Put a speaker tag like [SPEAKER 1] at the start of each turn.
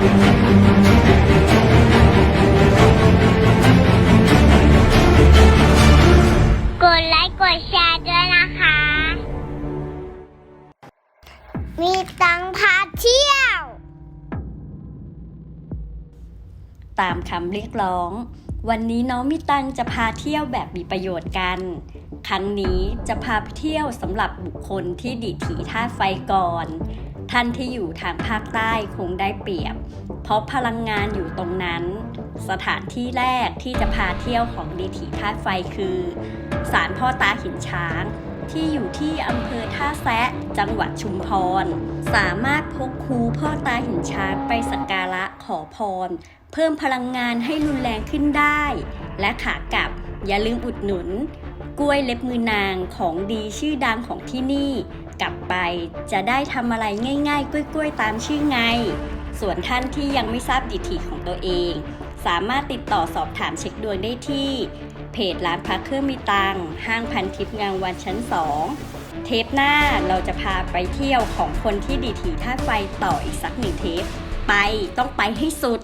[SPEAKER 1] กดไลค์กดแชร์ด้วยนะคะ มีตังพาเที่ยว
[SPEAKER 2] ตามคำเรียกร้อง วันนี้น้องมิตังจะพาเที่ยวแบบมีประโยชน์กัน ครั้งนี้จะพาไปเที่ยวสำหรับบุคคลที่ดีถีธาไฟก่อน ท่านที่อยู่ทางภาคใต้คงได้เปรียบ เพราะพลังงานอยู่ตรงนั้น สถานที่แรกที่จะพาเที่ยวของดีถีธาตุไฟคือศาลพ่อตาหินช้างที่อยู่ที่อำเภอท่าแซะ จังหวัดชุมพร สามารถพกคูพ่อตาหินช้างไปสักการะขอพร เพิ่มพลังงานให้รุนแรงขึ้นได้ และขากลับอย่าลืมอุดหนุน กล้วยเล็บมือนางของดีชื่อดังของที่นี่ กลับไปจะได้ทำอะไรง่ายๆ กล้วยๆตามชื่อไง ส่วนท่านที่ยังไม่ทราบดิถีของตัวเอง สามารถติดต่อสอบถามเช็คดวงได้ที่ เพจร้านพักเครื่องมีตังห้างพันทิพย์งามวันชั้น2เทปหน้าเราจะพาไปเที่ยวของคนที่ดีถีธาไฟต่ออีกสักหนึ่งเทป ไปต้องไปให้สุด